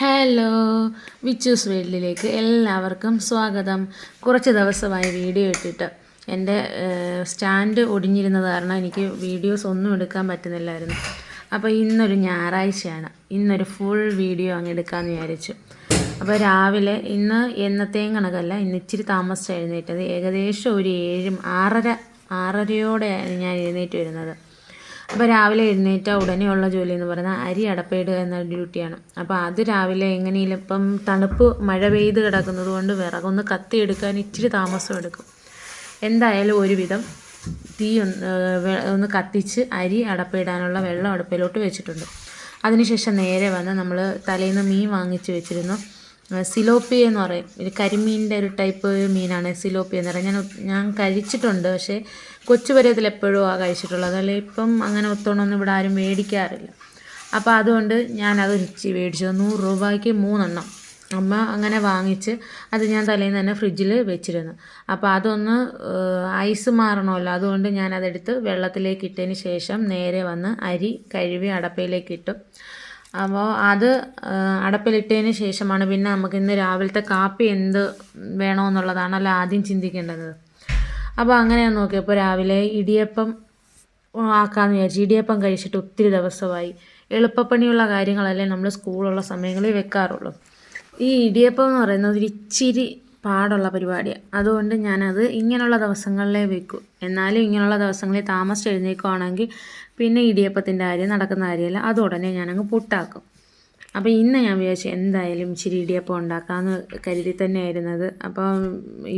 Hello വിച്ചൂസ് വേൾഡിലേക്ക് എല്ലാവർക്കും സ്വാഗതം. കുറച്ച് ദിവസമായി വീഡിയോ ഇട്ടിട്ട്. എന്റെ സ്റ്റാൻഡ് ഒടിഞ്ഞിരുന്നത് കാരണം എനിക്ക് വീഡിയോസ് ഒന്നും എടുക്കാൻ പറ്റുന്നില്ലായിരുന്നു. അപ്പോൾ ഇന്നൊരു ഞായറാഴ്ചയാണ്. ഇന്നൊരു ഫുൾ വീഡിയോ അങ്ങ് എടുക്കാമെന്ന് വിചാരിച്ചു. അപ്പോൾ രാവിലെ ഇന്ന് എന്നത്തെയും കണക്കല്ല ഇന്ന് ഇച്ചിരി താമസിച്ച് എഴുന്നേറ്റത്. ഏകദേശം ഒരു ഏഴും ആറര ആറരയോടെയാണ് ഞാൻ എഴുന്നേറ്റ് വരുന്നത്. അപ്പോൾ രാവിലെ എഴുന്നേറ്റ ഉടനെയുള്ള ജോലി എന്ന് പറയുന്നത് അരി അടപ്പയിടുക എന്ന ഡ്യൂട്ടിയാണ് അപ്പോൾ അത് രാവിലെ എങ്ങനെയും ഇപ്പം തണുപ്പ് മഴ പെയ്ത് കിടക്കുന്നത് കൊണ്ട് വിറകൊന്ന് കത്തിയെടുക്കാൻ ഇച്ചിരി താമസം എടുക്കും. എന്തായാലും ഒരുവിധം തീ ഒന്ന് ഒന്ന് കത്തിച്ച് അരി അടപ്പയിടാനുള്ള വെള്ളം അടുപ്പിലോട്ട് വെച്ചിട്ടുണ്ട്. അതിനുശേഷം നേരെ വന്ന് നമ്മൾ തലേന്ന് മീൻ വാങ്ങിച്ച് വെച്ചിരുന്നു. സിലോപ്പി എന്ന് പറയും. ഒരു കരിമീനിന്റെ ഒരു ടൈപ്പ് മീനാണ് സിലോപ്പി എന്ന് പറയുന്നത് ഞാൻ ഞാൻ കഴിച്ചിട്ടുണ്ട് പക്ഷേ കൊച്ചു പരുവത്തിൽ എപ്പോഴും ആ കഴിച്ചിട്ടുള്ളത് അതല്ല ഇപ്പം അങ്ങനെ ഒത്തോണമൊന്നും ഇവിടെ ആരും മേടിക്കാറില്ല. അപ്പോൾ അതുകൊണ്ട് ഞാൻ ഞാനത് ഇച്ചിരി മേടിച്ചു. നൂറ് രൂപയ്ക്ക് മൂന്നെണ്ണം. അമ്മ അങ്ങനെ വാങ്ങിച്ച് അത് ഞാൻ തലേന്ന് തന്നെ ഫ്രിഡ്ജിൽ വെച്ചിരുന്നു. അപ്പോൾ അതൊന്ന് ഐസ് മാറണമല്ലോ. അതുകൊണ്ട് ഞാൻ അതെടുത്ത് വെള്ളത്തിലേക്ക് ഇട്ടതിന് ശേഷം നേരെ വന്ന് അരി കഴുകി അടപ്പയിലേക്ക് ഇട്ടു. അപ്പോൾ അത് അടപ്പിലിട്ടതിന് ശേഷമാണ് പിന്നെ നമുക്ക് ഇന്ന് രാവിലത്തെ കാപ്പി എന്ത് വേണമെന്നുള്ളതാണല്ലോ ആദ്യം ചിന്തിക്കേണ്ടത്. അപ്പോൾ അങ്ങനെ നോക്കിയപ്പോൾ രാവിലെ ഇടിയപ്പം ആക്കാമെന്ന് വിചാരിച്ചു ഇടിയപ്പം കഴിച്ചിട്ട് ഒത്തിരി ദിവസമായി. എളുപ്പപ്പണിയുള്ള കാര്യങ്ങളല്ലേ നമ്മൾ സ്കൂളുള്ള സമയങ്ങളിൽ വെക്കാറുള്ളൂ. ഈ ഇടിയപ്പം എന്ന് പറയുന്നത് ഒരു ഇച്ചിരി പാടുള്ള പരിപാടിയാണ് അതുകൊണ്ട് ഞാനത് ഇങ്ങനെയുള്ള ദിവസങ്ങളിലേ വെക്കും. എന്നാലും ഇങ്ങനെയുള്ള ദിവസങ്ങളിൽ താമസിച്ച് എഴുന്നേക്കുവാണെങ്കിൽ പിന്നെ ഇടിയപ്പത്തിന്റെ കാര്യം നടക്കുന്ന കാര്യമല്ല. അത് ഉടനെ ഞാനങ്ങ് പുട്ടാക്കും. അപ്പോൾ ഇന്ന് ഞാൻ വിചാരിച്ചു എന്തായാലും ഇച്ചിരി ഇടിയപ്പം ഉണ്ടാക്കാമെന്ന് കരുതി തന്നെയായിരുന്നത് അപ്പോൾ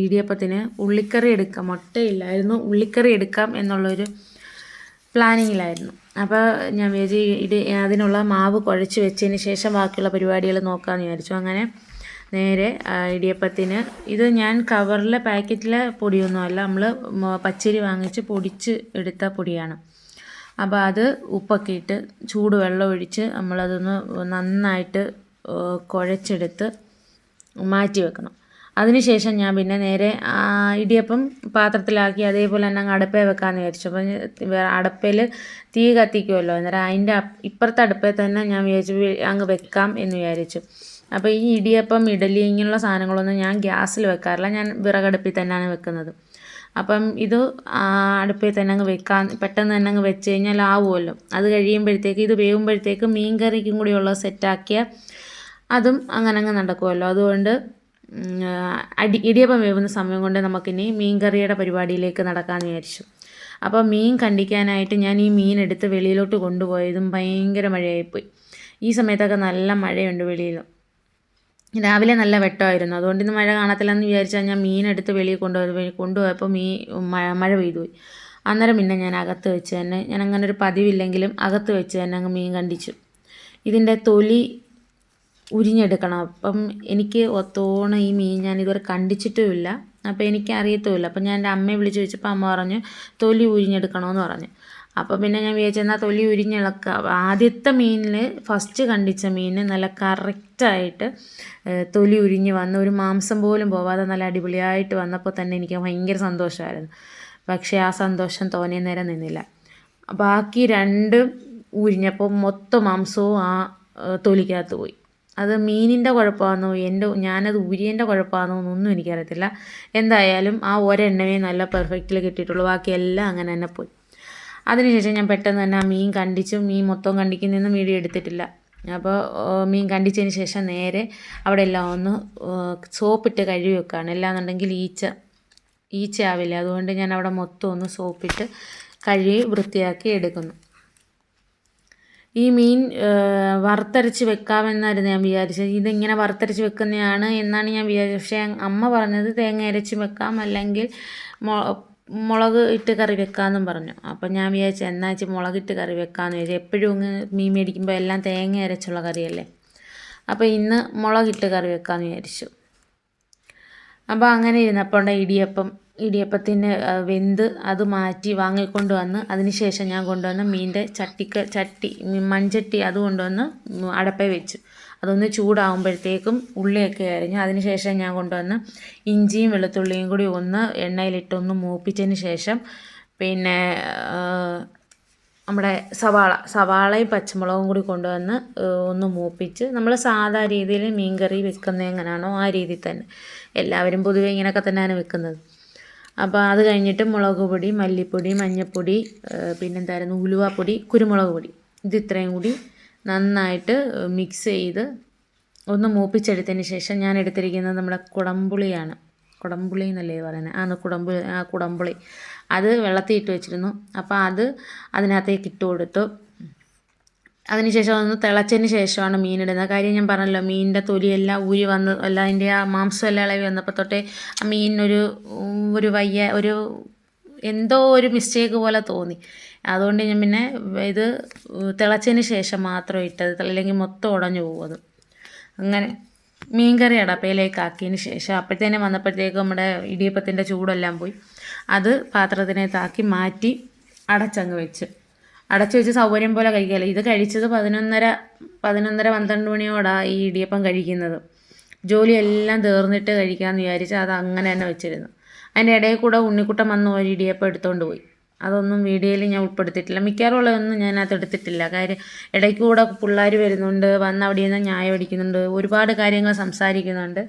ഇടിയപ്പത്തിന് ഉള്ളിക്കറി എടുക്കാം. മുട്ടയില്ലായിരുന്നു. ഉള്ളിക്കറി എടുക്കാം എന്നുള്ളൊരു പ്ലാനിങ്ങിലായിരുന്നു. അപ്പോൾ ഞാൻ വിചാരിച്ചു ഇടി അതിനുള്ള മാവ് കുഴച്ച് വെച്ചതിന് ശേഷം ബാക്കിയുള്ള പരിപാടികൾ നോക്കാമെന്ന് വിചാരിച്ചു. അങ്ങനെ നേരെ ഇടിയപ്പത്തിന് ഇത് ഞാൻ കവറിലെ പാക്കറ്റിലെ പൊടിയൊന്നുമല്ല. നമ്മൾ പച്ചരി വാങ്ങിച്ച് പൊടിച്ച് എടുത്ത പൊടിയാണ്. അപ്പോൾ അത് ഉപ്പൊക്കെ ഇട്ട് ചൂടുവെള്ളം ഒഴിച്ച് നമ്മളതൊന്ന് നന്നായിട്ട് കുഴച്ചെടുത്ത് മാറ്റി വെക്കണം. അതിനുശേഷം ഞാൻ പിന്നെ നേരെ ഇടിയപ്പം പാത്രത്തിലാക്കി അതേപോലെ തന്നെ അങ്ങ് അടുപ്പേ വെക്കാമെന്ന് വിചാരിച്ചു. അപ്പം അടുപ്പയിൽ തീ കത്തിക്കുമല്ലോ അന്നേരം അതിന്റെ ഇപ്പുറത്തെ അടുപ്പേ തന്നെ ഞാൻ വിചാരിച്ചു അങ്ങ് വെക്കാം എന്ന് വിചാരിച്ചു. അപ്പോൾ ഈ ഇടിയപ്പം ഇഡലി ഇങ്ങനെയുള്ള സാധനങ്ങളൊന്നും ഞാൻ ഗ്യാസിൽ വെക്കാറില്ല ഞാൻ വിറകടുപ്പിൽ തന്നെയാണ് വെക്കുന്നത്. അപ്പം ഇത് അടുപ്പിൽ തന്നെ അങ്ങ് വെക്കാൻ പെട്ടെന്ന് തന്നെ അങ്ങ് വെച്ച് കഴിഞ്ഞാൽ ആവുമല്ലോ. അത് കഴിയുമ്പോഴത്തേക്ക് ഇത് വേവുമ്പോഴത്തേക്ക് മീൻ കറിക്കും കൂടിയുള്ള സെറ്റാക്കിയ അതും അങ്ങനെ അങ്ങ് നടക്കുമല്ലോ. അതുകൊണ്ട് അടി ഇടിയപ്പം വേവുന്ന സമയം കൊണ്ട് നമുക്കിനി മീൻ കറിയുടെ പരിപാടിയിലേക്ക് നടക്കാമെന്ന് വിചാരിച്ചു. അപ്പോൾ മീൻ കണ്ടിക്കാനായിട്ട് ഞാൻ ഈ മീൻ എടുത്ത് വെളിയിലോട്ട് കൊണ്ടുപോയതും ഭയങ്കര മഴയായിപ്പോയി. ഈ സമയത്തൊക്കെ നല്ല മഴയുണ്ട് വെളിയിൽ രാവിലെ നല്ല വെട്ടമായിരുന്നു. അതുകൊണ്ട് ഇന്ന് മഴ കാണത്തില്ലെന്ന് വിചാരിച്ചാൽ ഞാൻ മീനെടുത്ത് വെളിയിൽ കൊണ്ടുപോയി കൊണ്ടുപോയപ്പോൾ മീ മഴ മഴ പെയ്തു പോയി അന്നേരം പിന്നെ ഞാൻ അകത്ത് വെച്ച് തന്നെ ഞാൻ അങ്ങനെ ഒരു പതിവില്ലെങ്കിലും അകത്ത് വെച്ച് തന്നെ അങ്ങ് മീൻ കണ്ടിച്ചു. ഇതിന്റെ തൊലി ഉരിഞ്ഞെടുക്കണം. അപ്പം എനിക്ക് ഒത്തോണം ഈ മീൻ ഞാൻ ഇതുവരെ കണ്ടിച്ചിട്ടുമില്ല. അപ്പോൾ എനിക്ക് അറിയത്തുമില്ല അപ്പം ഞാൻ എന്റെ അമ്മയെ വിളിച്ച് വെച്ചപ്പോൾ അമ്മ പറഞ്ഞു തൊലി ഉരിഞ്ഞെടുക്കണമെന്ന് പറഞ്ഞു. അപ്പോൾ പിന്നെ ഞാൻ വിചാരിച്ചെന്നാൽ തൊലി ഉരിഞ്ഞിളക്കുക ആദ്യത്തെ മീനിൽ ഫസ്റ്റ് കണ്ടിച്ച മീൻ നല്ല കറക്റ്റായിട്ട് തൊലി ഉരിഞ്ഞ് വന്ന് ഒരു മാംസം പോലും പോവാതെ നല്ല അടിപൊളിയായിട്ട് വന്നപ്പോൾ തന്നെ എനിക്ക് ഭയങ്കര സന്തോഷമായിരുന്നു പക്ഷേ ആ സന്തോഷം തോന്നിയ നേരം നിന്നില്ല. ബാക്കി രണ്ട് ഉരിഞ്ഞപ്പോൾ മൊത്തം മാംസവും ആ തൊലിക്കകത്ത് പോയി. അത് മീനിന്റെ കുഴപ്പമാണെന്നോ എന്റെ ഞാനത് ഉരിയന്റെ കുഴപ്പമാണെന്നോ ഒന്നും എനിക്കറിയത്തില്ല. എന്തായാലും ആ ഒരെണ്ണമേ നല്ല പെർഫെക്റ്റിൽ കിട്ടിയിട്ടുള്ളൂ. ബാക്കിയെല്ലാം അങ്ങനെ തന്നെ പോയി. അതിനുശേഷം ഞാൻ പെട്ടെന്ന് തന്നെ ആ മീൻ കണ്ടിച്ചു. മീൻ മൊത്തം കണ്ടിക്കുന്നൊന്നും വീഡിയോ എടുത്തിട്ടില്ല. അപ്പോൾ മീൻ കണ്ടിച്ചതിന് ശേഷം നേരെ അവിടെ എല്ലാം ഒന്ന് സോപ്പിട്ട് കഴുകി വെക്കുകയാണ്. അല്ലാന്നുണ്ടെങ്കിൽ ഈച്ച ഈച്ച ആവില്ല അതുകൊണ്ട് ഞാൻ അവിടെ മൊത്തം ഒന്ന് സോപ്പിട്ട് കഴുകി വൃത്തിയാക്കി എടുക്കുന്നു. ഈ മീൻ വറുത്തരച്ച് വെക്കാമെന്നായിരുന്നു ഞാൻ വിചാരിച്ചത്. ഇതിങ്ങനെ വറുത്തരച്ച് വെക്കുന്നതാണ് എന്നാണ് ഞാൻ വിചാരിച്ചത്. പക്ഷേ അമ്മ പറഞ്ഞത് തേങ്ങ അരച്ച് വെക്കാം. അല്ലെങ്കിൽ മുളക് ഇട്ട് കറി വെക്കാമെന്നും പറഞ്ഞു. അപ്പം ഞാൻ വിചാരിച്ചു എന്നാ വെച്ച് മുളകിട്ട് കറി വെക്കാമെന്ന് വിചാരിച്ചു. എപ്പോഴും ഇങ്ങ് മീൻ മേടിക്കുമ്പോൾ എല്ലാം തേങ്ങ അരച്ചുള്ള കറിയല്ലേ? അപ്പോൾ ഇന്ന് മുളകിട്ട് കറി വെക്കാമെന്ന് വിചാരിച്ചു. അപ്പോൾ അങ്ങനെ ഇരുന്നപ്പോൾ ഉണ്ട് ഇടിയപ്പം ഇടിയപ്പത്തിന് വെന്ത് അത് മാറ്റി വാങ്ങിക്കൊണ്ട് വന്ന് അതിന് ശേഷം ഞാൻ കൊണ്ടുവന്ന് മീന്റെ ചട്ടിക്ക് ചട്ടി മൺചട്ടി അത് കൊണ്ടുവന്ന് അടപ്പേ വെച്ചു. അതൊന്ന് ചൂടാകുമ്പോഴത്തേക്കും ഉള്ളിയൊക്കെ അരിഞ്ഞു അതിന് ശേഷം ഞാൻ കൊണ്ടുവന്ന് ഇഞ്ചിയും വെളുത്തുള്ളിയും കൂടി ഒന്ന് എണ്ണയിലിട്ടൊന്ന് മൂപ്പിച്ചതിന് ശേഷം പിന്നെ നമ്മുടെ സവാള സവാളയും പച്ചമുളകും കൂടി കൊണ്ടുവന്ന് ഒന്ന് മൂപ്പിച്ച് നമ്മൾ സാധാ രീതിയിൽ മീൻകറി വെക്കുന്നത് എങ്ങനെയാണോ ആ രീതിയിൽ തന്നെ. എല്ലാവരും പൊതുവെ ഇങ്ങനെയൊക്കെ തന്നെയാണ് വെക്കുന്നത്. അപ്പോൾ അത് കഴിഞ്ഞിട്ട് മുളക് പൊടി മല്ലിപ്പൊടി മഞ്ഞൾപ്പൊടി പിന്നെന്തായിരുന്നു ഉലുവാപ്പൊടി കുരുമുളക് പൊടി. ഇത് ഇത്രയും കൂടി നന്നായിട്ട് മിക്സ് ചെയ്ത് ഒന്ന് മൂപ്പിച്ചെടുത്തതിന് ശേഷം ഞാൻ എടുത്തിരിക്കുന്നത് നമ്മുടെ കുടംപുളിയാണ്. കുടംപുളി എന്നല്ലേ പറയുന്നത് ആ കുടംപുളി ആ കുടംപുളി. അത് വെള്ളത്തിൽ ഇട്ട് വെച്ചിരുന്നു. അപ്പോൾ അത് അതിനകത്തേക്ക് ഇട്ട് കൊടുത്തു. അതിനുശേഷം ഒന്ന് തിളച്ചതിന് ശേഷമാണ് മീനിടുന്നത്. കാര്യം ഞാൻ പറഞ്ഞല്ലോ മീനിന്റെ തൊലിയെല്ലാം ഊരി വന്ന് അല്ല അതിന്റെ ആ മാംസം എല്ലാം ഇളവി വന്നപ്പോൾ തൊട്ടേ ആ മീനിനൊരു ഒരു വയ്യ ഒരു എന്തോ ഒരു മിസ്റ്റേക്ക് പോലെ തോന്നി. അതുകൊണ്ട് ഞാൻ പിന്നെ ഇത് തിളച്ചതിന് ശേഷം മാത്രം ഇട്ടത് അല്ലെങ്കിൽ മൊത്തം ഉടഞ്ഞു പോകും അങ്ങനെ മീൻകറി അടപ്പയിലേക്ക് ആക്കിയതിന് ശേഷം അപ്പോഴത്തേനും വന്നപ്പോഴത്തേക്കും നമ്മുടെ ഇടിയപ്പത്തിന്റെ ചൂടെല്ലാം പോയി. അത് പാത്രത്തിനകത്താക്കി മാറ്റി അടച്ചങ്ങ് വെച്ച്. അടച്ചു വെച്ച് സൗകര്യം പോലെ കഴിക്കാമല്ലോ ഇത് കഴിച്ചത് പതിനൊന്നര പതിനൊന്നര പന്ത്രണ്ട് മണിയോടാണ് ഈ ഇടിയപ്പം കഴിക്കുന്നത്. ജോലിയെല്ലാം തീർന്നിട്ട് കഴിക്കാമെന്ന് വിചാരിച്ച് അത് അങ്ങനെ തന്നെ വെച്ചിരുന്നു. അതിന്റെ ഇടയിൽ കൂടെ ഉണ്ണിക്കുട്ടം വന്ന് ഒരു ഇടിയപ്പം എടുത്തുകൊണ്ട് പോയി. അതൊന്നും വീഡിയോയിൽ ഞാൻ ഉൾപ്പെടുത്തിയിട്ടില്ല. മിക്കവാറും ഉള്ളതൊന്നും അതിനകത്ത് എടുത്തിട്ടില്ല. കാര്യം ഇടയ്ക്ക് കൂടെ പിള്ളേർ വരുന്നുണ്ട് വന്ന് അവിടെ നിന്ന് ന്യായം അടിക്കുന്നുണ്ട് ഒരുപാട് കാര്യങ്ങൾ സംസാരിക്കുന്നുണ്ട്.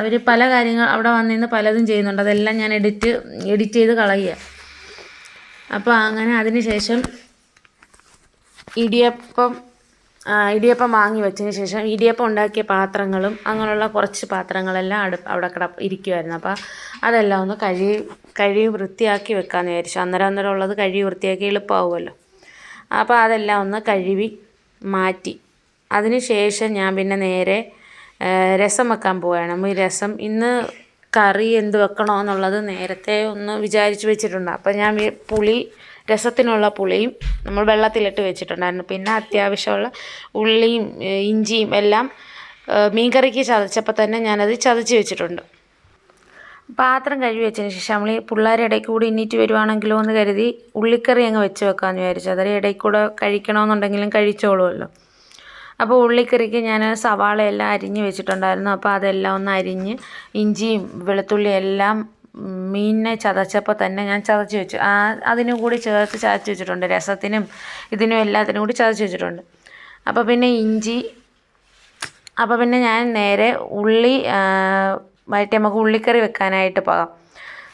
അവർ പല കാര്യങ്ങൾ അവിടെ വന്നിരുന്ന് പലതും ചെയ്യുന്നുണ്ട്. അതെല്ലാം ഞാൻ എഡിറ്റ് എഡിറ്റ് ചെയ്ത് കളയുക. അപ്പോൾ അങ്ങനെ അതിന് ശേഷം ഇടിയപ്പം ഇടിയപ്പം വാങ്ങി വെച്ചതിന് ശേഷം ഇടിയപ്പം ഉണ്ടാക്കിയ പാത്രങ്ങളും അങ്ങനെയുള്ള കുറച്ച് പാത്രങ്ങളെല്ലാം അടു അവിടെ കിട ഇരിക്കുമായിരുന്നു അപ്പോൾ അതെല്ലാം ഒന്ന് കഴുകി കഴുകി വൃത്തിയാക്കി വെക്കാമെന്ന് വിചാരിച്ചു. അന്നേരം അന്നേരം ഉള്ളത് കഴുകി വൃത്തിയാക്കി എളുപ്പമാവുമല്ലോ അപ്പോൾ അതെല്ലാം ഒന്ന് കഴുകി മാറ്റി. അതിന് ശേഷം ഞാൻ പിന്നെ നേരെ രസം വെക്കാൻ പോവുകയാണ്. അപ്പോൾ ഈ രസം ഇന്ന് കറി എന്ത് വെക്കണമെന്നുള്ളത് നേരത്തെ ഒന്ന് വിചാരിച്ച് വെച്ചിട്ടുണ്ട്. അപ്പോൾ ഞാൻ പുളി രസത്തിനുള്ള പുളിയും നമ്മൾ വെള്ളത്തിലിട്ട് വെച്ചിട്ടുണ്ടായിരുന്നു. പിന്നെ അത്യാവശ്യമുള്ള ഉള്ളിയും ഇഞ്ചിയും എല്ലാം മീൻകറിക്ക് ചതച്ചപ്പോൾ തന്നെ ഞാനത് ചതച്ച് വെച്ചിട്ടുണ്ട്. പാത്രം കഴുകി വെച്ചതിന് ശേഷം നമ്മൾ ഈ പിള്ളേരെ ഇടയ്ക്ക് കൂടി എണ്ണീറ്റ് വരുവാണെങ്കിലോ എന്ന് കരുതി ഉള്ളിക്കറി അങ്ങ് വെച്ച് വെക്കാമെന്ന് വിചാരിച്ചു. അതായത് ഇടയ്ക്ക് കൂടെ കഴിക്കണമെന്നുണ്ടെങ്കിലും കഴിച്ചോളുമല്ലോ. അപ്പോൾ ഉള്ളിക്കറിക്ക് ഞാൻ സവാളയെല്ലാം അരിഞ്ഞ് വെച്ചിട്ടുണ്ടായിരുന്നു. അപ്പോൾ അതെല്ലാം ഒന്ന് അരിഞ്ഞ് ഇഞ്ചിയും വെളുത്തുള്ളിയും എല്ലാം മീനിനെ ചതച്ചപ്പോൾ തന്നെ ഞാൻ ചതച്ച് വെച്ചു. ആ അതിനും കൂടി ചേർത്ത് ചതച്ച് വെച്ചിട്ടുണ്ട്. രസത്തിനും ഇതിനും എല്ലാത്തിനും കൂടി ചതച്ച് വെച്ചിട്ടുണ്ട്. അപ്പോൾ പിന്നെ ഇഞ്ചി അപ്പോൾ പിന്നെ ഞാൻ നേരെ ഉള്ളി വഴറ്റി നമുക്ക് ഉള്ളിക്കറി വെക്കാനായിട്ട് പോകാം.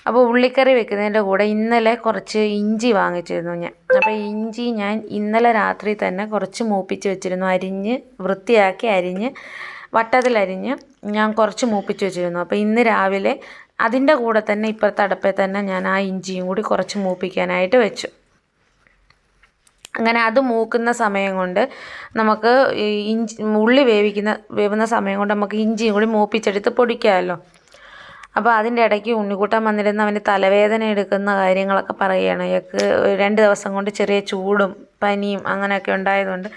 അപ്പോൾ ഉള്ളിക്കറി വെക്കുന്നതിന്റെ കൂടെ ഇന്നലെ കുറച്ച് ഇഞ്ചി വാങ്ങിച്ചിരുന്നു ഞാൻ. അപ്പോൾ ഇഞ്ചി ഞാൻ ഇന്നലെ രാത്രി തന്നെ കുറച്ച് മൂപ്പിച്ച് വെച്ചിരുന്നു. അരിഞ്ഞ് വൃത്തിയാക്കി അരിഞ്ഞ് വട്ടത്തിലരിഞ്ഞ് ഞാൻ കുറച്ച് മൂപ്പിച്ച് വെച്ചിരുന്നു. അപ്പോൾ ഇന്ന് രാവിലെ അതിന്റെ കൂടെ തന്നെ ഇപ്പോഴത്തെ അടുപ്പിൽ തന്നെ ഞാൻ ആ ഇഞ്ചിയും കൂടി കുറച്ച് മൂപ്പിക്കാനായിട്ട് വെച്ചു. അങ്ങനെ അത് മൂക്കുന്ന സമയം കൊണ്ട് നമുക്ക് ഇഞ്ചി ഉള്ളി വേവിക്കുന്ന വേവുന്ന സമയം കൊണ്ട് നമുക്ക് ഇഞ്ചിയും കൂടി മൂപ്പിച്ചെടുത്ത് പൊടിക്കാമല്ലോ. അപ്പോൾ അതിന്റെ ഇടയ്ക്ക് ഉണ്ണിക്കൂട്ടം വന്നിരുന്ന് അവന് തലവേദന എടുക്കുന്ന കാര്യങ്ങളൊക്കെ പറയുകയാണ്. അയാൾക്ക് രണ്ട് ദിവസം കൊണ്ട് ചെറിയ ചൂടും പനിയും അങ്ങനെയൊക്കെ ഉണ്ടായതുകൊണ്ട്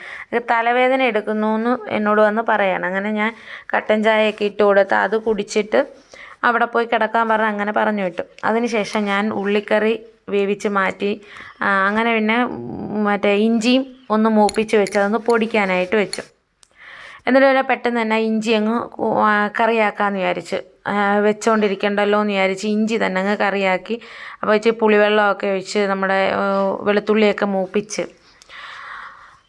തലവേദന എടുക്കുന്നു എന്ന് എന്നോട് വന്ന് പറയാണ്. അങ്ങനെ ഞാൻ കട്ടൻ ചായയൊക്കെ ഇട്ട് കൊടുത്ത് അത് കുടിച്ചിട്ട് അവിടെ പോയി കിടക്കാൻ പറഞ്ഞ് അങ്ങനെ പറഞ്ഞു വിട്ടു. അതിനുശേഷം ഞാൻ ഉള്ളിക്കറി വേവിച്ച് മാറ്റി അങ്ങനെ പിന്നെ മറ്റേ ഇഞ്ചിയും ഒന്ന് മൂപ്പിച്ച് വെച്ച് അതൊന്ന് പൊടിക്കാനായിട്ട് വെച്ചു. എന്നിട്ട് പിന്നെ പെട്ടെന്ന് തന്നെ ഇഞ്ചി അങ്ങ് കറിയാക്കാമെന്ന് വിചാരിച്ച് വെച്ചുകൊണ്ടിരിക്കണ്ടല്ലോ എന്ന് വിചാരിച്ച് ഇഞ്ചി തന്നെ അങ്ങ് കറിയാക്കി അപ്പോൾ ഇച്ചിരി പുളിവെള്ളമൊക്കെ ഒഴിച്ച് നമ്മുടെ വെളുത്തുള്ളിയൊക്കെ മൂപ്പിച്ച്.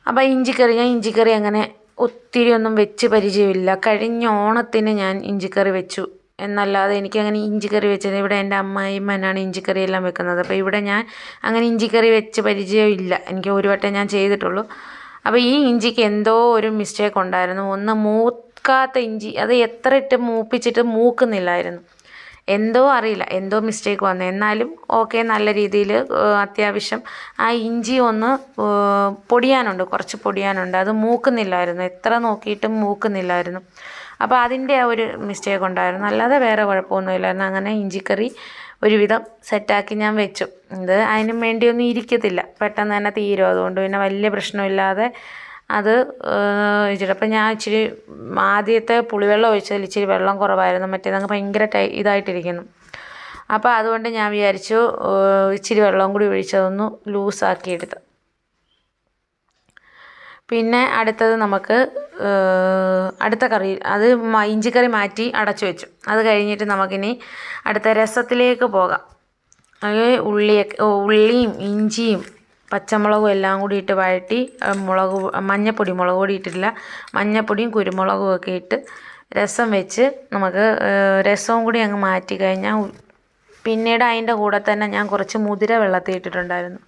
അപ്പോൾ ഇഞ്ചിക്കറി ഞാൻ ഇഞ്ചിക്കറി അങ്ങനെ ഒത്തിരി ഒന്നും വെച്ച് പരിചയമില്ല. കഴിഞ്ഞ ഓണത്തിന് ഞാൻ ഇഞ്ചിക്കറി വെച്ചു. എന്നല്ലാതെ എനിക്കങ്ങനെ ഇഞ്ചിക്കറി വെച്ചത് ഇവിടെ എന്റെ അമ്മായിമ്മനാണ് ഇഞ്ചിക്കറി എല്ലാം വെക്കുന്നത്. അപ്പോൾ ഇവിടെ ഞാൻ അങ്ങനെ ഇഞ്ചിക്കറി വെച്ച് പരിചയമില്ല. എനിക്ക് ഒരു വട്ടം ഞാൻ ചെയ്തിട്ടുള്ളൂ. അപ്പോൾ ഈ ഇഞ്ചിക്ക് എന്തോ ഒരു മിസ്റ്റേക്ക് ഉണ്ടായിരുന്നു. ഒന്ന് മൂക്കാത്ത ഇഞ്ചി അത് എത്ര ഇട്ട് മൂപ്പിച്ചിട്ട് മൂക്കുന്നില്ലായിരുന്നു. എന്തോ അറിയില്ല എന്തോ മിസ്റ്റേക്ക് വന്നു. എന്നാലും ഓക്കെ നല്ല രീതിയിൽ അത്യാവശ്യം ആ ഇഞ്ചി ഒന്ന് പൊടിയാനുണ്ട്. കുറച്ച് പൊടിയാനുണ്ട്. അത് മൂക്കുന്നില്ലായിരുന്നു. എത്ര നോക്കിയിട്ടും മൂക്കുന്നില്ലായിരുന്നു. അപ്പോൾ അതിന്റെ ഒരു മിസ്റ്റേക്ക് ഉണ്ടായിരുന്നു. അല്ലാതെ വേറെ കുഴപ്പമൊന്നുമില്ലായിരുന്നു. അങ്ങനെ ഇഞ്ചിക്കറി ഒരുവിധം സെറ്റാക്കി ഞാൻ വെച്ചു. ഇത് അതിനും വേണ്ടിയൊന്നും ഇരിക്കത്തില്ല. പെട്ടെന്ന് തന്നെ തീരും. അതുകൊണ്ട് പിന്നെ വലിയ പ്രശ്നമില്ലാതെ അത് ഇച്ചിരിപ്പോൾ ഞാൻ ഇച്ചിരി ആദ്യത്തെ പുളിവെള്ളം ഒഴിച്ചതിൽ ഇച്ചിരി വെള്ളം കുറവായിരുന്നു. മറ്റേതങ്ങ് ഭയങ്കര ടൈ ഇതായിട്ടിരിക്കുന്നു. അപ്പോൾ അതുകൊണ്ട് ഞാൻ വിചാരിച്ചു ഇച്ചിരി വെള്ളം കൂടി ഒഴിച്ചതൊന്ന് ലൂസാക്കി എടുത്ത് പിന്നെ അടുത്തത് നമുക്ക് അടുത്ത കറി അത് ഇഞ്ചിക്കറി മാറ്റി അടച്ചു വെച്ചു. അത് കഴിഞ്ഞിട്ട് നമുക്കിനി അടുത്ത രസത്തിലേക്ക് പോകാം. അത് ഉള്ളിയൊക്കെ ഉള്ളിയും ഇഞ്ചിയും പച്ചമുളകും എല്ലാം കൂടി ഇട്ട് വഴറ്റി മുളക് മഞ്ഞപ്പൊടി മുളക് പൊടി ഇട്ടിട്ടില്ല. മഞ്ഞപ്പൊടിയും കുരുമുളകും ഒക്കെ ഇട്ട് രസം വെച്ച് നമുക്ക് രസവും കൂടി അങ്ങ് മാറ്റി കഴിഞ്ഞാൽ പിന്നീട് അതിന്റെ കൂടെ തന്നെ ഞാൻ കുറച്ച് മുതിര വെള്ളത്തിൽ ഇട്ടിട്ടുണ്ടായിരുന്നു.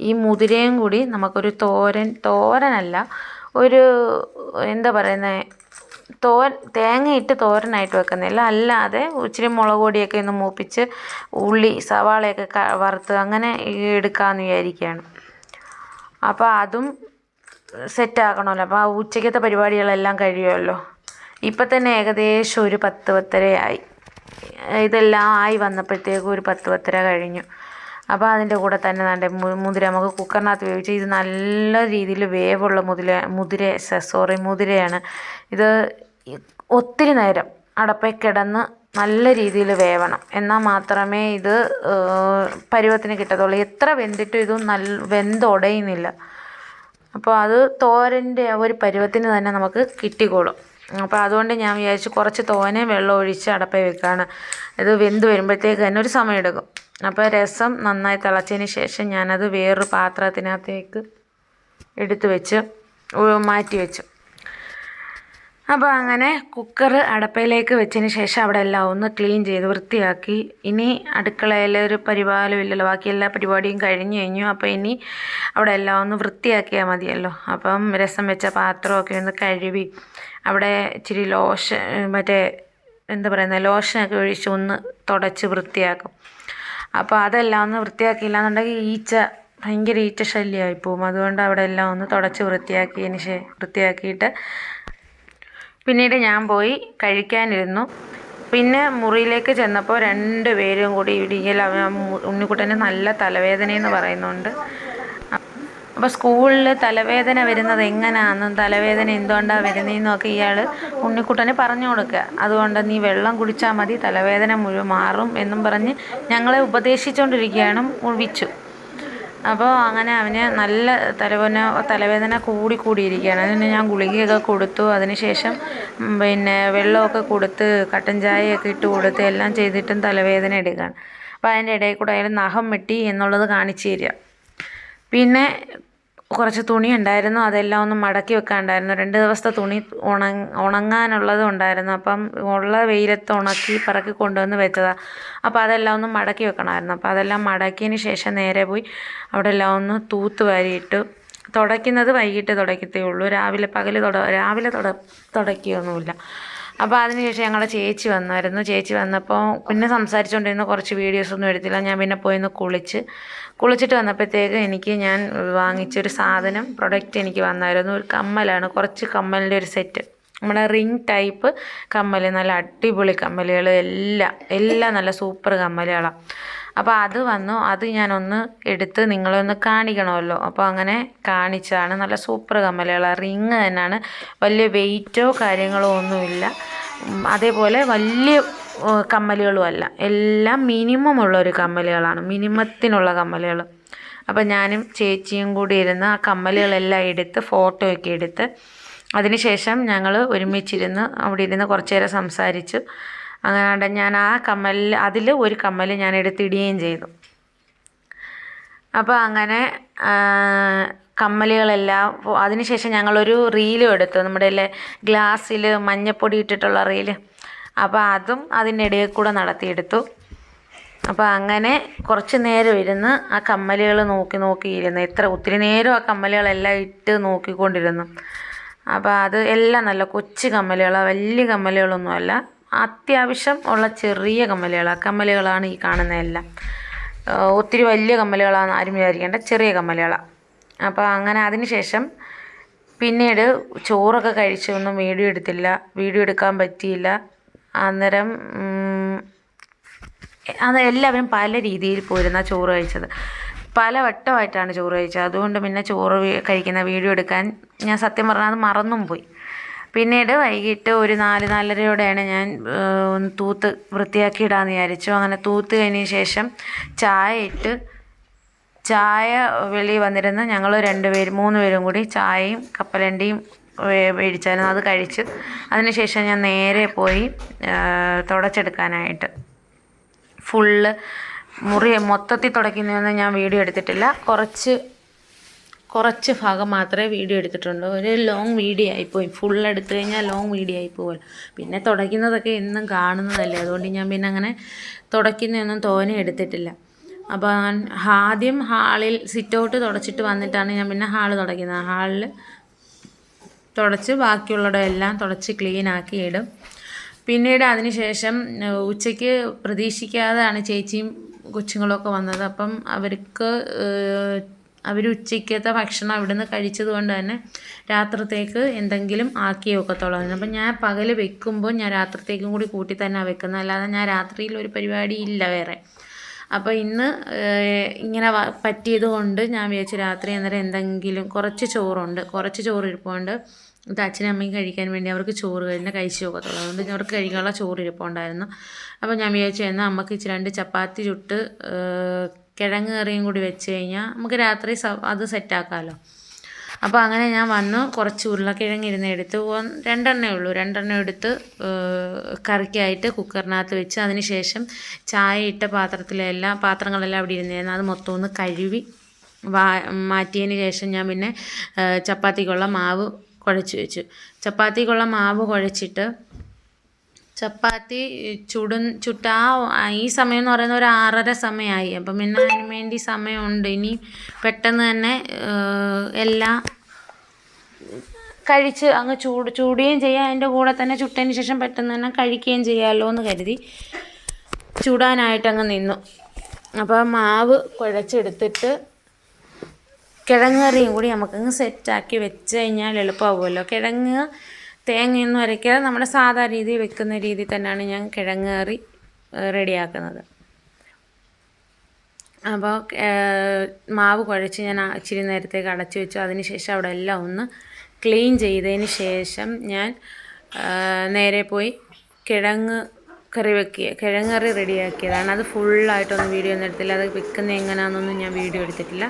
ഈ മുതിരയും കൂടി നമുക്കൊരു തോരൻ തോരനല്ല ഒരു എന്താ പറയുന്നത് തോരൻ തേങ്ങയിട്ട് തോരനായിട്ട് വെക്കുന്നില്ല അല്ലാതെ ഇച്ചിരി മുളക് പൊടിയൊക്കെ ഒന്ന് മൂപ്പിച്ച് ഉള്ളി സവാളയൊക്കെ വറുത്ത് അങ്ങനെ എടുക്കാമെന്ന് വിചാരിക്കുകയാണ് അപ്പോൾ അതും സെറ്റ് ആക്കണമല്ലോ അപ്പോൾ ആ ഉച്ചയ്ക്കത്തെ പരിപാടികളെല്ലാം കഴിയുമല്ലോ. ഇപ്പം തന്നെ ഏകദേശം ഒരു പത്ത് ആയി ഇതെല്ലാം ആയി വന്നപ്പോഴത്തേക്കും ഒരു പത്ത് പത്തര കഴിഞ്ഞു. അപ്പോൾ അതിന്റെ കൂടെ തന്നെ നല്ല മുതിര നമുക്ക് കുക്കറിനകത്ത് വേവിച്ച് ഇത് നല്ല രീതിയിൽ വേവുള്ള മുതിര മുതിര സോറി മുതിരയാണ്. ഇത് ഒത്തിരി നേരം അടപ്പേ കിടന്ന് നല്ല രീതിയിൽ വേവണം. എന്നാൽ മാത്രമേ ഇത് പരുവത്തിന് കിട്ടത്തുള്ളൂ. എത്ര വെന്തിട്ടും ഇത് നല്ല വെന്തുടയുന്നില്ല. അപ്പോൾ അത് തോരന്റെ ഒരു പരുവത്തിന് തന്നെ നമുക്ക് കിട്ടിക്കോളും. അപ്പോൾ അതുകൊണ്ട് ഞാൻ വിചാരിച്ചു കുറച്ച് തോനെ വെള്ളം ഒഴിച്ച് അടപ്പേ വെക്കുകയാണ് ഇത് വെന്ത് വരുമ്പോഴത്തേക്ക് തന്നെ ഒരു സമയം എടുക്കും. അപ്പോൾ രസം നന്നായി തിളച്ചതിന് ശേഷം ഞാനത് വേറൊരു പാത്രത്തിനകത്തേക്ക് എടുത്ത് വെച്ച് മാറ്റി വെച്ചു. അപ്പോൾ അങ്ങനെ കുക്കർ അടപ്പയിലേക്ക് വെച്ചതിന് ശേഷം അവിടെ എല്ലാം ഒന്ന് ക്ലീൻ ചെയ്ത് വൃത്തിയാക്കി. ഇനി അടുക്കളയിൽ ഒരു പരിപാലനം ഇല്ലല്ലോ ബാക്കി എല്ലാ പരിപാടിയും കഴിഞ്ഞു കഴിഞ്ഞു. അപ്പോൾ ഇനി അവിടെ എല്ലാം ഒന്ന് വൃത്തിയാക്കിയാൽ മതിയല്ലോ. അപ്പം രസം വെച്ച പാത്രമൊക്കെ ഒന്ന് കഴുകി അവിടെ ഇച്ചിരി ലോഷൻ മറ്റേ എന്താ പറയുന്നത് ലോഷനൊക്കെ ഒഴിച്ച് ഒന്ന് തുടച്ച് വൃത്തിയാക്കും. അപ്പോൾ അതെല്ലാം ഒന്ന് വൃത്തിയാക്കിയില്ല എന്നുണ്ടെങ്കിൽ ഈച്ച ഭയങ്കര ഈച്ച ശല്യമായി പോകും അതുകൊണ്ട് അവിടെ എല്ലാം ഒന്ന് തുടച്ച് വൃത്തിയാക്കിയതിന് ശേ വൃത്തിയാക്കിയിട്ട് പിന്നീട് ഞാൻ പോയി കഴിക്കാനിരുന്നു. പിന്നെ മുറിയിലേക്ക് ചെന്നപ്പോൾ രണ്ട് പേരും കൂടി ഇടിയിൽ ഉണ്ണിക്കുട്ടന് നല്ല തലവേദനയെന്ന് പറയുന്നുണ്ട്. അപ്പോൾ സ്കൂളിൽ തലവേദന വരുന്നത് എങ്ങനെയാണെന്നും തലവേദന എന്തുകൊണ്ടാണ് വരുന്നതെന്നും ഒക്കെ ഇയാൾ ഉണ്ണിക്കുട്ടന് പറഞ്ഞു കൊടുക്കുക. അതുകൊണ്ട് നീ വെള്ളം കുടിച്ചാൽ മതി തലവേദന മുഴുവൻ മാറും എന്നും പറഞ്ഞ് ഞങ്ങളെ ഉപദേശിച്ചുകൊണ്ടിരിക്കുകയാണ് വിച്ചു. അപ്പോൾ അങ്ങനെ അവന് നല്ല തലവേദന തലവേദന കൂടി കൂടിയിരിക്കുകയാണ്. അതിന് ഞാൻ ഗുളികയൊക്കെ കൊടുത്തു. അതിനുശേഷം പിന്നെ വെള്ളമൊക്കെ കൊടുത്ത് കട്ടൻ ചായയൊക്കെ ഇട്ട് കൊടുത്ത് എല്ലാം ചെയ്തിട്ടും തലവേദന എടുക്കുകയാണ്. അപ്പോൾ അതിന്റെ ഇടയിൽ കൂടെ അയാൾ നഖം വെട്ടി എന്നുള്ളത് കാണിച്ചു തരിക. പിന്നെ കുറച്ച് തുണി ഉണ്ടായിരുന്നു. അതെല്ലാം ഒന്ന് മടക്കി വെക്കാനുണ്ടായിരുന്നു രണ്ട് ദിവസത്തെ തുണി ഉണങ് ഉണങ്ങാനുള്ളത് ഉണ്ടായിരുന്നു. അപ്പം ഉള്ള വെയിലത്ത് ഉണക്കി പറക്കി കൊണ്ടുവന്ന് വെച്ചതാണ് അപ്പോൾ അതെല്ലാം ഒന്ന് മടക്കി വെക്കണമായിരുന്നു. അപ്പോൾ അതെല്ലാം മടക്കിയതിന് ശേഷം നേരെ പോയി അവിടെ എല്ലാം ഒന്ന് തൂത്ത് വാരിയിട്ട് തുടയ്ക്കുന്നത് വൈകിട്ട് തുടയ്ക്കത്തേ ഉള്ളൂ. രാവിലെ പകൽ തുട രാവിലെ തുട തുടയ്ക്കുകയൊന്നുമില്ല. അപ്പോൾ അതിനുശേഷം ഞങ്ങളുടെ ചേച്ചി വന്നായിരുന്നു. ചേച്ചി വന്നപ്പോൾ പിന്നെ സംസാരിച്ചുകൊണ്ടിരുന്ന കുറച്ച് വീഡിയോസ് ഒന്നും എടുത്തില്ല. ഞാൻ പിന്നെ പോയി ഒന്ന് കുളിച്ച്. കുളിച്ചിട്ട് വന്നപ്പോഴത്തേക്ക് എനിക്ക് ഞാൻ വാങ്ങിച്ചൊരു സാധനം പ്രൊഡക്റ്റ് എനിക്ക് വന്നായിരുന്നു. ഒരു കമ്മലാണ് കുറച്ച് കമ്മലിന്റെ ഒരു സെറ്റ് നമ്മുടെ റിങ് ടൈപ്പ് കമ്മൽ നല്ല അടിപൊളി കമ്മലുകൾ എല്ലാം എല്ലാം നല്ല സൂപ്പർ കമ്മലുകളാണ് അപ്പോൾ അത് വന്നു. അത് ഞാനൊന്ന് എടുത്ത് നിങ്ങളൊന്ന് കാണിക്കണമല്ലോ. അപ്പോൾ അങ്ങനെ കാണിച്ചാണ്. നല്ല സൂപ്പർ കമ്മലുകളാണ് റിങ് തന്നെയാണ് വലിയ വെയിറ്റോ കാര്യങ്ങളോ ഒന്നുമില്ല. അതേപോലെ വലിയ കമ്മലുകളുമല്ല എല്ലാം മിനിമം ഉള്ള ഒരു കമ്മലുകളാണ്. മിനിമത്തിനുള്ള കമ്മലുകൾ അപ്പോൾ ഞാനും ചേച്ചിയും കൂടി ഇരുന്ന് ആ കമ്മലുകളെല്ലാം എടുത്ത് ഫോട്ടോയൊക്കെ എടുത്ത് അതിനുശേഷം ഞങ്ങൾ ഒരുമിച്ചിരുന്ന് അവിടെ ഇരുന്ന് കുറച്ചു നേരം സംസാരിച്ചു. അങ്ങനെ ഞാൻ ആ കമ്മലിൽ അതിൽ ഒരു കമ്മൽ ഞാൻ എടുത്തിടുകയും ചെയ്തു. അപ്പോൾ അങ്ങനെ കമ്മലുകളെല്ലാം അതിനുശേഷം ഞങ്ങളൊരു റീലും എടുത്തു. നമ്മുടെ ഗ്ലാസ്സിൽ മഞ്ഞപ്പൊടി ഇട്ടിട്ടുള്ള റീൽ അപ്പോൾ അതും അതിന്റെ ഇടയിൽ കൂടെ നടത്തിയെടുത്തു. അപ്പോൾ അങ്ങനെ കുറച്ച് നേരം ഇരുന്ന് ആ കമ്മലുകൾ നോക്കി നോക്കിയിരുന്നു എത്ര ഒത്തിരി നേരം ആ കമ്മലുകളെല്ലാം ഇട്ട് നോക്കിക്കൊണ്ടിരുന്നു. അപ്പോൾ അത് എല്ലാം നല്ല കൊച്ചു കമ്മലുകളാണ് വലിയ കമ്മലുകളൊന്നുമല്ല. അത്യാവശ്യം ഉള്ള ചെറിയ കമ്മലുകളാണ് കമ്മലുകളാണ് ഈ കാണുന്നതെല്ലാം ഒത്തിരി വലിയ കമ്മലുകളാണെന്ന് ആരും വിചാരിക്കേണ്ട. ചെറിയ കമ്മലുകളാണ് അപ്പോൾ അങ്ങനെ അതിന് ശേഷം പിന്നീട് ചോറൊക്കെ കഴിച്ചൊന്നും വീഡിയോ എടുത്തില്ല. വീഡിയോ എടുക്കാൻ പറ്റിയില്ല. അന്നേരം അത് എല്ലാവരും പല രീതിയിൽ പോയിരുന്ന ചോറ് കഴിച്ചത്. പല വട്ടമായിട്ടാണ് ചോറ് കഴിച്ചത്. അതുകൊണ്ട് പിന്നെ ചോറ് കഴിക്കുന്ന വീഡിയോ എടുക്കാൻ ഞാൻ സത്യം പറഞ്ഞാൽ അത് മറന്നും പോയി. പിന്നീട് വൈകിട്ട് ഒരു നാല് നാലരയോടെയാണ് ഞാൻ ഒന്ന് തൂത്ത് വൃത്തിയാക്കി ഇടാമെന്ന് വിചാരിച്ചു. അങ്ങനെ തൂത്ത് കഴിഞ്ഞ ശേഷം ചായ ഇട്ട് ചായ വെളിയിൽ വന്നിരുന്ന്. ഞങ്ങൾ രണ്ടുപേരും മൂന്ന് പേരും കൂടി ചായയും കപ്പലണ്ടിയും മേടിച്ചായിരുന്നു. അത് കഴിച്ച് അതിനുശേഷം ഞാൻ നേരെ പോയി തുടച്ചെടുക്കാനായിട്ട്. ഫുള്ള് മുറി മൊത്തത്തിൽ തുടയ്ക്കുന്നതൊന്നും ഞാൻ വീഡിയോ എടുത്തിട്ടില്ല. കുറച്ച് കുറച്ച് ഭാഗം മാത്രമേ വീഡിയോ എടുത്തിട്ടുള്ളൂ. ഒരു ലോങ് വീഡിയോ ആയിപ്പോയി. ഫുൾ എടുത്തു കഴിഞ്ഞാൽ ലോങ് വീഡിയോ ആയിപ്പോയി പിന്നെ തുടയ്ക്കുന്നതൊക്കെ എന്നും കാണുന്നതല്ലേ. അതുകൊണ്ട് ഞാൻ പിന്നെ അങ്ങനെ തുടയ്ക്കുന്നതൊന്നും തോനെ എടുത്തിട്ടില്ല. അപ്പോൾ ആദ്യം ഹാളിൽ സിറ്റ് ഔട്ട് തുടച്ചിട്ട് വന്നിട്ടാണ് ഞാൻ പിന്നെ ഹാൾ തുടയ്ക്കുന്നത്. ഹാളിൽ തുടച്ച് ബാക്കിയുള്ളവിടെ എല്ലാം തുടച്ച് ക്ലീൻ ആക്കി ഇടും. പിന്നീട് അതിന് ശേഷം ഉച്ചയ്ക്ക് പ്രതീക്ഷിക്കാതെയാണ് ചേച്ചിയും കൊച്ചുങ്ങളൊക്കെ വന്നത്. അപ്പം അവർക്ക് അവർ ഉച്ചയ്ക്കത്തെ ഭക്ഷണം അവിടുന്ന് കഴിച്ചത് കൊണ്ട് തന്നെ രാത്രത്തേക്ക് എന്തെങ്കിലും ആക്കി വെക്കത്തുള്ളൂ അപ്പം ഞാൻ പകൽ വെക്കുമ്പോൾ ഞാൻ രാത്രത്തേക്കും കൂടി കൂട്ടി തന്നെ വെക്കുന്നത്. അല്ലാതെ ഞാൻ രാത്രിയിൽ ഒരു പരിപാടി ഇല്ല വേറെ. അപ്പോൾ ഇന്ന് ഇങ്ങനെ പറ്റിയത് കൊണ്ട് ഞാൻ വിചാരിച്ചു രാത്രി അന്നേരം എന്തെങ്കിലും കുറച്ച് ചോറുണ്ട്. കുറച്ച് ചോറ് ഇരിപ്പുണ്ട് ഇത് അച്ഛനും അമ്മയും കഴിക്കാൻ വേണ്ടി അവർക്ക് ചോറ് കഴിഞ്ഞാൽ കഴിച്ച് നോക്കത്തുള്ളൂ അതുകൊണ്ട് അവർക്ക് കഴിക്കാനുള്ള ചോറ് ഇരിപ്പുണ്ടായിരുന്നു അപ്പോൾ ഞാൻ വിചാരിച്ചു എന്നാൽ അമ്മയ്ക്ക് ഇച്ചിരി രണ്ട് ചപ്പാത്തി ചുട്ട് കിഴങ്ങ് കറിയും കൂടി വെച്ച് കഴിഞ്ഞാൽ നമുക്ക് രാത്രി അത് സെറ്റാക്കാമല്ലോ അപ്പോൾ അങ്ങനെ ഞാൻ വന്നു കുറച്ച് ഉരുളക്കിഴങ്ങ് ഇരുന്ന് എടുത്ത് രണ്ടെണ്ണേ ഉള്ളൂ. രണ്ടെണ്ണം എടുത്ത് കറിക്കായിട്ട് കുക്കറിനകത്ത് വെച്ച് അതിന് ശേഷം ചായ ഇട്ട പാത്രത്തിലെല്ലാം പാത്രങ്ങളെല്ലാം അവിടെ ഇരുന്നിരുന്നു. അത് മൊത്തം ഒന്ന് കഴുകി വാ മാറ്റിയതിന് ശേഷം ഞാൻ പിന്നെ ചപ്പാത്തിക്കുള്ള മാവ് കുഴച്ച് വെച്ചു. ചപ്പാത്തിക്കുള്ള മാവ് കുഴച്ചിട്ട് ചപ്പാത്തി ചുടു ചുട്ട ഈ സമയം എന്ന് പറയുന്നത് ഒരു ആറര സമയമായി. അപ്പം പിന്നെ അതിന് വേണ്ടി സമയമുണ്ട്. ഇനി പെട്ടെന്ന് തന്നെ എല്ലാ എല്ലാം കഴിച്ച് അങ്ങ് ചൂട് ചൂടുകയും ചെയ്യാം. അതിന്റെ കൂടെ തന്നെ ചുട്ടതിന് ശേഷം പെട്ടെന്ന് തന്നെ കഴിക്കുകയും ചെയ്യാമല്ലോ എന്ന് കരുതി ചൂടാനായിട്ട് അങ്ങ് നിന്നു. അപ്പോൾ മാവ് കുഴച്ചെടുത്തിട്ട് കിഴങ്ങ് കറിയും കൂടി നമുക്കങ്ങ് സെറ്റാക്കി വെച്ച് കഴിഞ്ഞാൽ എളുപ്പമാവുമല്ലോ. കിഴങ്ങ് തേങ്ങയൊന്നും അരയ്ക്കാതെ നമ്മുടെ സാധാ രീതിയിൽ വെക്കുന്ന രീതി തന്നെയാണ് ഞാൻ കിഴങ്ങ് കറി റെഡിയാക്കുന്നത്. അപ്പോൾ മാവ് കുഴച്ച് ഞാൻ ഇച്ചിരി നേരത്തേക്ക് അടച്ചു വെച്ചു. അതിന് ശേഷം അവിടെ എല്ലാം ഒന്ന് ക്ലീൻ ചെയ്തതിന് ശേഷം ഞാൻ നേരെ പോയി കിഴങ്ങ് കറി വെക്കുക കിഴങ്ങ് കറി റെഡിയാക്കിയതാണ്. അത് ഫുള്ളായിട്ടൊന്നും വീഡിയോ ഒന്നും എടുത്തില്ല. അത് വെക്കുന്നത് എങ്ങനെയാണെന്നൊന്നും ഞാൻ വീഡിയോ എടുത്തിട്ടില്ല.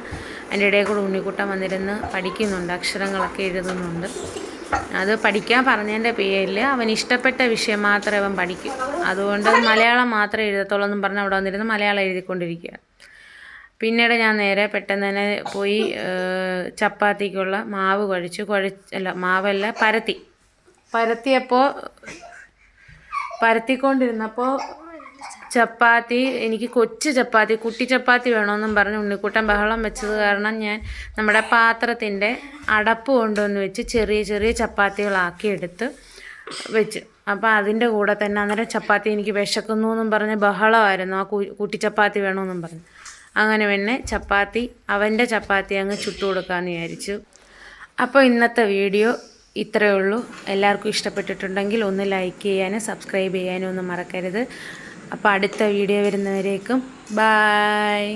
അതിന്റെ ഇടയിൽ കൂടെ ഉണ്ണിക്കുട്ടൻ വന്നിരുന്ന് പഠിക്കുന്നുണ്ട് അക്ഷരങ്ങളൊക്കെ എഴുതുന്നുണ്ട്. അത് പഠിക്കാൻ പറഞ്ഞതിന്റെ പേരിൽ അവൻ ഇഷ്ടപ്പെട്ട വിഷയം മാത്രമേ അവൻ പഠിക്കൂ. അതുകൊണ്ട് മലയാളം മാത്രമേ എഴുതത്തുള്ളൂ എന്നും പറഞ്ഞ് അവിടെ വന്നിരുന്ന് മലയാളം എഴുതിക്കൊണ്ടിരിക്കുക. പിന്നീട് ഞാൻ നേരെ പെട്ടെന്ന് തന്നെ പോയി ചപ്പാത്തിക്കുള്ള മാവ് കുഴച്ചു. കുഴച്ച് അല്ല മാവല്ല പരത്തി. പരത്തിയപ്പോൾ പരത്തിക്കൊണ്ടിരുന്നപ്പോൾ ചപ്പാത്തി എനിക്ക് കൊച്ചു ചപ്പാത്തി കുട്ടി ചപ്പാത്തി വേണമെന്നും പറഞ്ഞ് ഉണ്ണിക്കുട്ടൻ ബഹളം വെച്ചത് കാരണം ഞാൻ നമ്മുടെ പാത്രത്തിന്റെ അടപ്പ് കൊണ്ടുവന്ന് വെച്ച് ചെറിയ ചെറിയ ചപ്പാത്തികളാക്കി എടുത്ത് വെച്ച്. അപ്പോൾ അതിന്റെ കൂടെ തന്നെ അന്നേരം ചപ്പാത്തി എനിക്ക് വിശക്കുന്നു എന്നും പറഞ്ഞ് ബഹളമായിരുന്നു. ആ കുട്ടി ചപ്പാത്തി വേണമെന്നും പറഞ്ഞ്. അങ്ങനെ പിന്നെ ചപ്പാത്തി അവന്റെ ചപ്പാത്തി അങ്ങ് ചുട്ടു കൊടുക്കാമെന്ന് വിചാരിച്ചു. അപ്പോൾ ഇന്നത്തെ വീഡിയോ ഇത്രയേ ഉള്ളൂ. എല്ലാവർക്കും ഇഷ്ടപ്പെട്ടിട്ടുണ്ടെങ്കിൽ ഒന്ന് ലൈക്ക് ചെയ്യാനും സബ്സ്ക്രൈബ് ചെയ്യാനും ഒന്നും മറക്കരുത്. അപ്പോൾ അടുത്ത വീഡിയോ വരുന്നവരേക്കും ബായ്